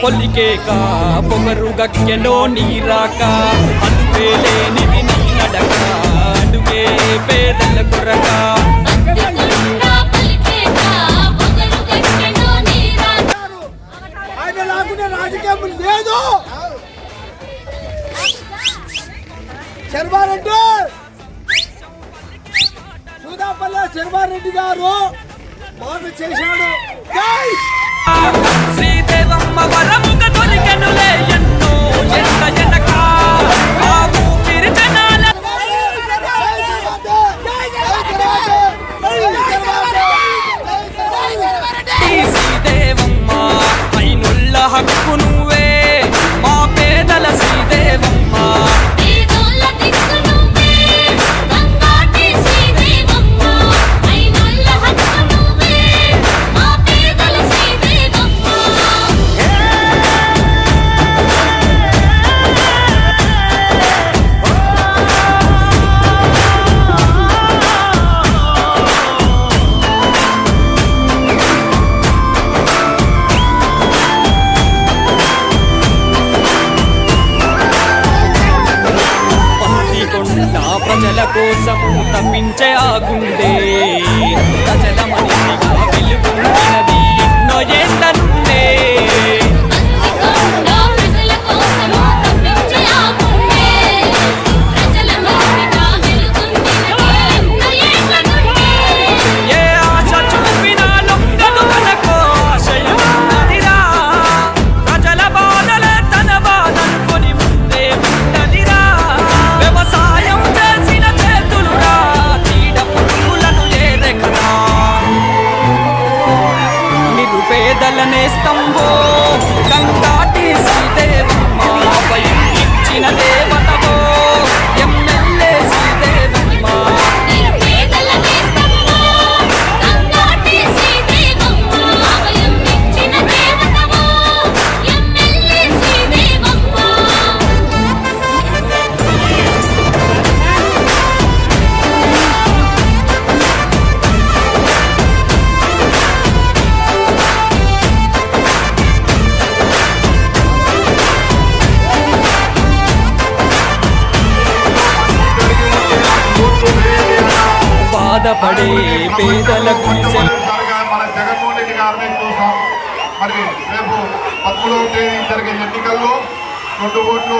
పొలికేక పొగరు గక్కెనో నీరాక అందుకేలేనిది నీ నడక అడుగే పేదల కొరక రాజకీయం లేదు శర్మారెడ్డి సూదాపల్లి శర్మారెడ్డి గారు బాగా చేశాడు దేవమ్మ శ్రీదేవమ్మ వరముగ దొరికెనులే ఎన్నో ఎంత బాధపడే పేదల గుడిసె ఒకసారిగా మన జగన్మోహన్ రెడ్డి గారిని చూసాం. మరి రేపు పదమూడవ తేదీ జరిగే ఎన్నికల్లో రెండు ఓట్లు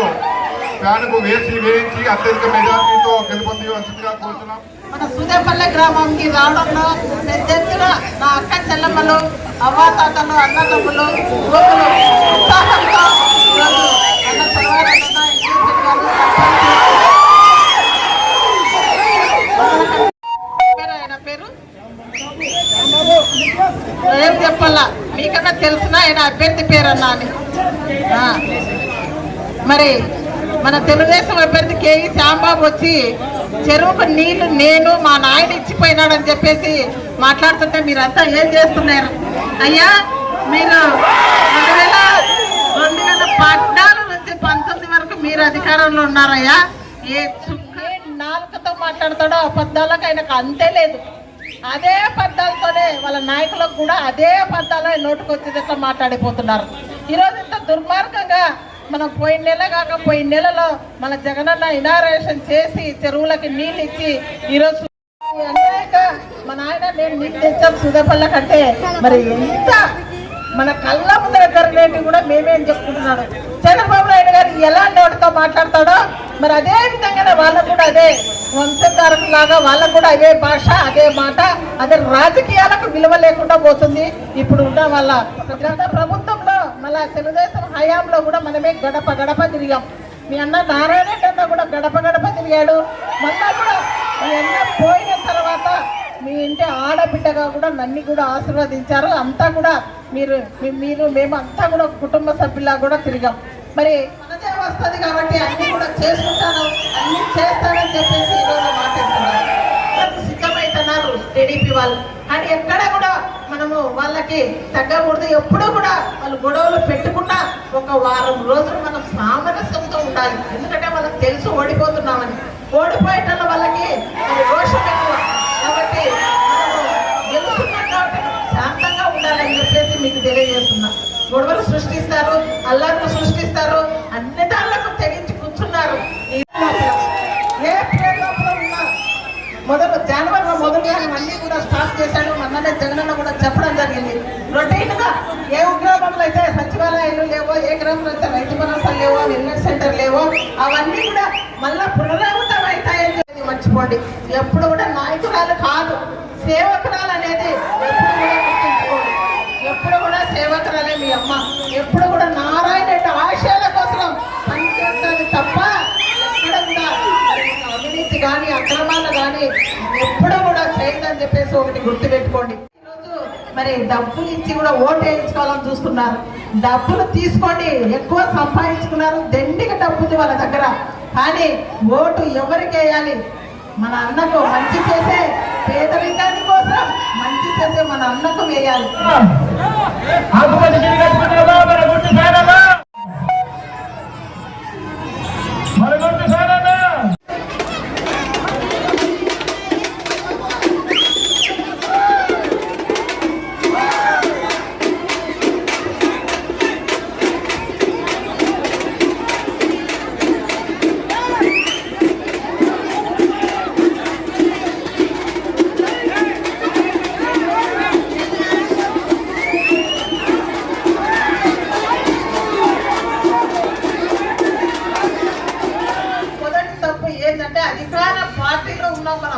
ఫ్యాన్కు వేసి వేయించి అత్యధిక మెజార్టీతో గెలుపొందివలసిందిగా కోరుతున్నాం. మన సూదేపల్లె గ్రామంకి రావడంలో పెద్ద ఎత్తున నా అక్క చెల్లెమ్మలు అవ్వాతాతలు అన్నదమ్ములు యువకులు ఉత్సాహంతో అన్న పేరు? ఏం చెప్పాలా? మీకన్నా తెలిసిన? ఆయన అభ్యర్థి పేరు అన్నా అని మరి మన తెలుగుదేశం అభ్యర్థి కేఈ శ్యాంబాబు వచ్చి చెరువుకు నీళ్ళు నేను మా నాయన ఇచ్చిపోయినాడని చెప్పేసి మాట్లాడుతుంటే మీరంతా ఏం చేస్తున్నారు? అయ్యా మీరు రెండు వేల రెండు వేల పద్నాలుగు నుంచి పంతొమ్మిది వరకు మీరు అధికారంలో ఉన్నారయ్యా ఏ చుక్క నాలుకతో మాట్లాడతాడో అబద్ధాలకు ఆయనకు అంతే లేదు. అదే పద్దాలతోనే వాళ్ళ నాయకులకు కూడా అదే పద్దాలు నోటుకు వచ్చేటట్లు మాట్లాడిపోతున్నారు. ఈరోజు ఇంత దుర్మార్గంగా మనం పోయిన నెల కాక పోయిన నెలలో మన జగనన్న ఇనారేషన్ చేసి చెరువులకి నీళ్ళు ఇచ్చి ఈరోజు అనేక మా నాయన నేను నీళ్ళు తెచ్చాం సుదేపల్ల కంటే. మరి ఎంత మన కళ్ళ ముందర జరిగినవి కూడా మేమేం చెప్పుకుంటున్నాడు చంద్రబాబు నాయుడు గారు ఎలా నోటితో మాట్లాడతాడో మరి అదే విధంగానే వాళ్ళకు కూడా అదే వంశధారకు లాగా వాళ్ళకు కూడా అదే భాష అదే మాట అదే రాజకీయాలకు విలువ లేకుండా పోతుంది. ఇప్పుడు ఉన్న వాళ్ళ గత ప్రభుత్వంలో మళ్ళా తెలుగుదేశం హయాంలో కూడా మనమే గడప గడప తిరిగాం. మీ అన్న నారాయణ కన్నా అన్న కూడా గడప గడప తిరిగాడు. మళ్ళా కూడా మీ అన్న పోయిన తర్వాత మీ ఇంటి ఆడబిడ్డగా కూడా నన్ను కూడా ఆశీర్వదించారు. అంతా కూడా మీరు మీరు మేము అంతా కూడా కుటుంబ సభ్యులా కూడా తిరిగాం. మరి మనదే వస్తుంది కాబట్టి అన్ని కూడా చేసుకుంటాను అన్ని చేస్తానని చెప్పేసి ఈరోజు మాట్లాడుతున్నారు సిద్ధమవుతున్నారు సిద్ధమైతున్నారు టీడీపీ వాళ్ళు. కానీ ఎక్కడ కూడా మనము వాళ్ళకి తగ్గకూడదు. ఎప్పుడూ కూడా వాళ్ళు గొడవలు పెట్టుకున్నా ఒక వారం రోజులు మనం సామరస్యంతో ఉండాలి. ఎందుకంటే వాళ్ళకి తెలుసు ఓడిపోతున్నామని. ఓడిపోయేటల్ల వాళ్ళకి మరి రోషం ఎక్కువ. కాబట్టి గెలుస్తున్నాం కాబట్టి శాంతంగా ఉండాలని చెప్పేసి మీకు తెలియజేస్తున్నా. గొడవలు సృష్టిస్తారు అల్లర్లు సృష్టిస్తారు జనవరిలో అన్ని కూడా స్టార్ట్ చేశాడు. మొన్ననే జగనన్న కూడా చెప్పడం జరిగింది. రొటీన్గా ఏ ఉద్యోగంలో అయితే సచివాలయాలు లేవో ఏ గ్రామంలో అయితే రైతు భరోసా లేవో వెల్నెస్ సెంటర్ లేవో అవన్నీ కూడా మళ్ళా పునరావృతం అవుతాయని మర్చిపోండి. ఎప్పుడు కూడా నాయకురాలు కాదు. సేవకురాలు అనేది ఎప్పుడు కూడా గుర్తుంచుకోండి. ఎప్పుడు కూడా సేవకురాలే మీ అమ్మ. ఎప్పుడు కూడా నారాయణ రెడ్డి ఆశయాల కోసం పనిచేస్తుంది తప్ప ఎక్కడ కూడా అవినీతి కానీ అక్రమాలు కానీ ఎప్పుడు అని చెప్పేసి ఒకటి గుర్తు పెట్టుకోండి ఈరోజు మరి డబ్బులు ఇచ్చి కూడా ఓటు వేయించుకోవాలని చూస్తున్నారు. డబ్బులు తీసుకోండి ఎక్కువ సంపాదించుకున్నారు దండిగా డబ్బుది వాళ్ళ దగ్గర. కానీ ఓటు ఎవరికి వేయాలి? మన అన్నకు మంచి చేసే పేదరికాని కోసం మంచి చేసే మన అన్నకు వేయాలి. ఆకుపచ్చ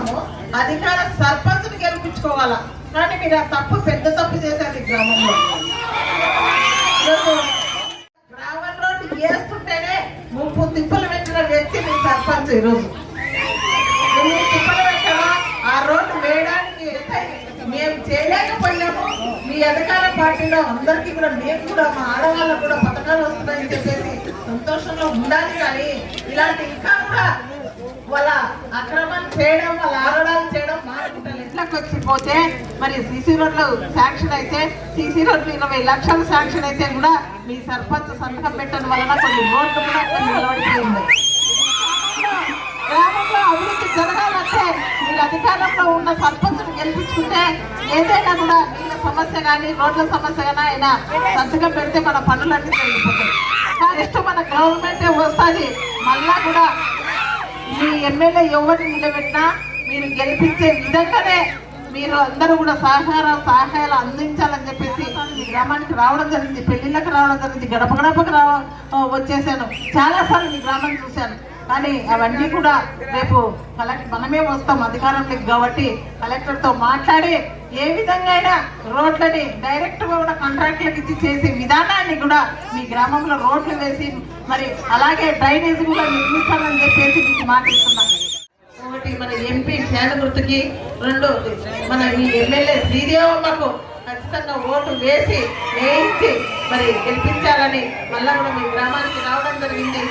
పార్టీలో అధికార సర్పంచ్ని గెలిపించుకోవాలా? కానీ మీరు ఆ తప్పు పెద్ద తప్పు చేశారు ఈ గ్రామంలో. గ్రామం గ్రామంలో వేస్తుంటేనే ముప్పు తిప్పలు పెట్టిన వ్యక్తి మీ సర్పంచ్ ఈరోజు. నువ్వు తిప్పలు పెట్టావా? ఆ రోడ్డు వేయడానికి మేము చేయలేకపోయాము. మీ అధికార పార్టీలో అందరికీ కూడా మేము కూడా మా ఆడవాళ్ళకు కూడా పథకాలు వస్తున్నాయని చెప్పేసి సంతోషంలో ఉండాలి కానీ ఇలాంటి ఇంకా కూడా వాళ్ళ అక్రమాలు చేయడం వాళ్ళ ఆగడాలు చేయడం మానుకుంటారు ఎట్లకు వచ్చిపోతే మరి సీసీ రోడ్లు శాంక్షన్ అయితే సీసీ రోడ్లు ఇరవై లక్షలు శాంక్షన్ అయితే కూడా మీ సర్పంచ్ సంతకం పెట్టడం వలన కొన్ని రోడ్లు కూడా నిలబడిపోయింది గ్రామంలో అభివృద్ధి జరగాలంటే మీరు అధికారంలో ఉన్న సర్పంచ్ను గెలిపించుకుంటే ఏదైనా కూడా నీళ్ళ సమస్య కానీ రోడ్ల సమస్య కానీ ఆయన సంతకం పెడితే మన పనులన్నీ జరిగిపోతాయి. నెక్స్ట్ మన గవర్నమెంటే వస్తుంది మళ్ళా కూడా మీ ఎమ్మెల్యే ఎవరిని నిలబెట్టినా మీరు గెలిపించే విధంగానే మీరు అందరూ కూడా సహకార సహాయాలు అందించాలని చెప్పేసి ఈ గ్రామానికి రావడం జరిగింది. పెళ్ళిళ్ళకి రావడం జరిగింది. గడప గడపకి రావ వచ్చేసాను. చాలాసార్లు మీ గ్రామాన్ని చూశాను. కానీ అవన్నీ కూడా రేపు కలెక్టర్ మనమే వస్తాం అధికారంలోకి కాబట్టి కలెక్టర్తో మాట్లాడి ఏ విధంగా అయినా రోడ్లని డైరెక్ట్గా కూడా కాంట్రాక్ట్లకు ఇచ్చి చేసే విధానాన్ని కూడా మీ గ్రామంలో రోడ్లు వేసి మరి అలాగే డ్రైనేజ్ కూడా నిర్మిస్తానని చేసి మీకు మాట ఒకటి మన ఎంపీ ఫ్యాన్ గుర్తుకి రెండు మన ఈ ఎమ్మెల్యే శ్రీదేవమ్మకు ఖచ్చితంగా ఓటు వేసి వేయించి మరి గెలిపించాలని మళ్ళా కూడా మీ గ్రామానికి రావడం జరిగింది.